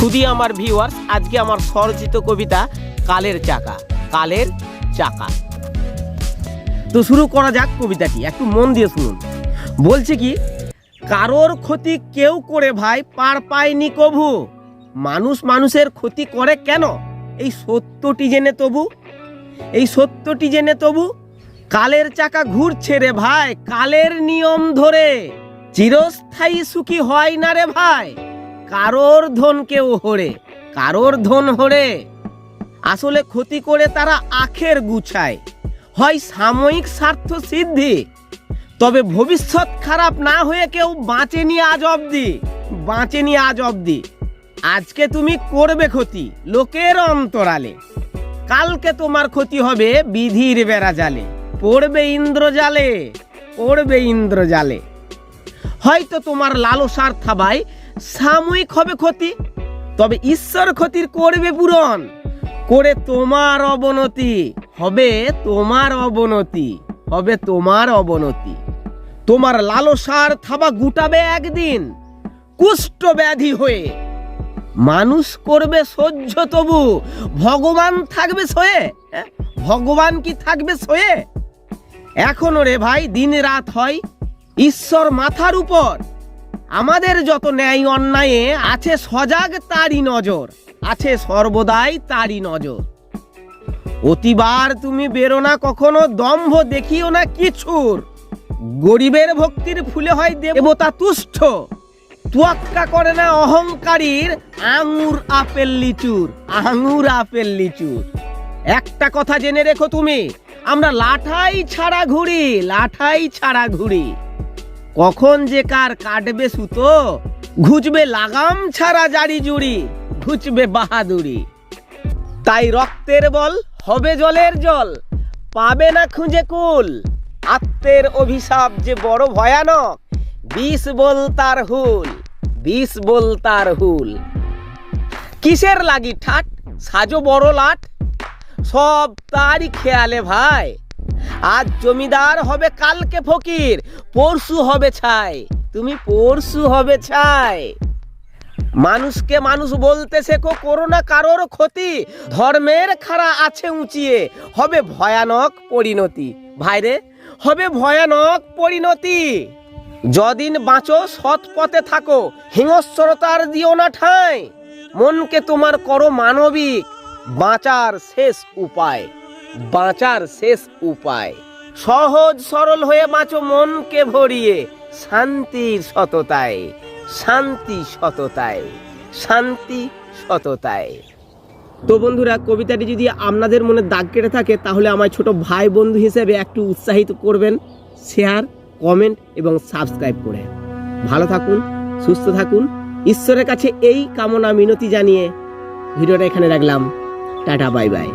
সুদি আমার ভিউয়ার্স আজকে আমার স্বরচিত কবিতা কালের চাকা কালের চাকা। তো শুরু করা যাক কবিতাটি, একটু মন দিয়ে শুনুন। বলছে কি, কারোর ক্ষতি কেউ করে ভাই, পার পায়নি কভু। মানুষ মানুষের ক্ষতি করে কেন? এই সত্যটি জেনে তবু, এই সত্যটি জেনে তবু, কালের চাকা ঘুরছে রে ভাই, কালের নিয়ম ধরে। চিরস্থায়ী সুখী হয় না রে ভাই। কারোর ধন কেউ হরে কারোর ধন হরে আসলে ক্ষতি করে তারা আখের গুছায়, হয় সাময়িক স্বার্থ সিদ্ধি। তবে ভবিষ্যৎ খারাপ না হয়ে কেউ বাঁচেনি আজ অবধি, বাঁচেনি আজ অবধি। আজকে তুমি করবে ক্ষতি, লোকের অন্তরালে। কালকে তোমার ক্ষতি হবে বিধির বেড়া জালে, পড়বে ইন্দ্রজালে পড়বে ইন্দ্রজালে হয়তো তোমার লালসার থাবায় সাময়িক হবে ক্ষতি, তবে ঈশ্বর ক্ষতির করবে পূরণ। করে তোমার অবনতি, হবে তোমার অবনতি, হবে তোমার অবনতি। তোমার লালসার থাবা গুটাবে একদিন, কুষ্ঠ ব্যাধি হয়ে। মানুষ করবে সহ্য তবু, ভগবান থাকবে সয়ে হ্যাঁ? ভগবান কি থাকবে সয়ে? এখনও রে ভাই দিন রাত হয়, ঈশ্বর মাথার উপর। আমাদের যত ন্যায় অন্যায়ে আছে সজাগ তারই নজর, আছে সর্বদাই তারই নজর। অতিবার তুমি বেরো না কখনো, দম্ভ দেখিও না কিছুর গরিবের ভক্তির ফুলে হয় দেবতা তুষ্ট। তুয়াক্কা করে না অহংকারীর আঙুর আপেল লিচুর, আঙুর আপেল লিচুর। একটা কথা জেনে রেখো তুমি, আমরা লাঠাই ছাড়া ঘুরি লাঠাই ছাড়া ঘুরি কখন যে কার কাটবে সুতো, ঘুচবে লাগাম ছাড়া জারি জুড়ি, ঘুচবে বাহাদুরি। তাই রক্তের বল হবে জলের জল, পাবে না খুঁজে কুল। আত্মের অভিশাপ যে বড় ভয়ানক, বিষ বল তার হুল, বিষ বল তার হুল। কিসের লাগি ঠাট, সাজো বড় লাট? সব তারই খেয়ালে ভাই। আজ জমিদার হবে কালকে ফকির, পরশু হবে ছাই। তুমি পরশু হবে ছাই। মানুষকে মানুষ বলতে শেখো, করো না কারোর ক্ষতি। ধর্মের খাড়া আছে উঁচিয়ে, হবে ভয়ানক পরিণতি। ভাইরে হবে ভয়ানক পরিণতি। যদিন বাঁচো, সৎ পথে থাকো, হিংস্রতার দিও না ঠাঁই। মনকে তোমার করো মানবিক, বাঁচার শেষ উপায়। বাঁচার শেষ উপায়। সহজ সরল হয়ে বাঁচো মনকে ভরিয়ে শান্তির সততায় শান্তি সততায় শান্তি সততায়। তো বন্ধুরা কবিতাটি যদি আপনাদের মনে দাগ কেটে থাকে তাহলে আমার ছোট ভাই বন্ধু হিসেবে একটু উৎসাহিত করবেন শেয়ার কমেন্ট এবং সাবস্ক্রাইব করে। ভালো থাকুন সুস্থ থাকুন ঈশ্বরের কাছে এই কামনা মিনতি জানিয়ে ভিডিওটা এখানে রাখলাম। Tata bye bye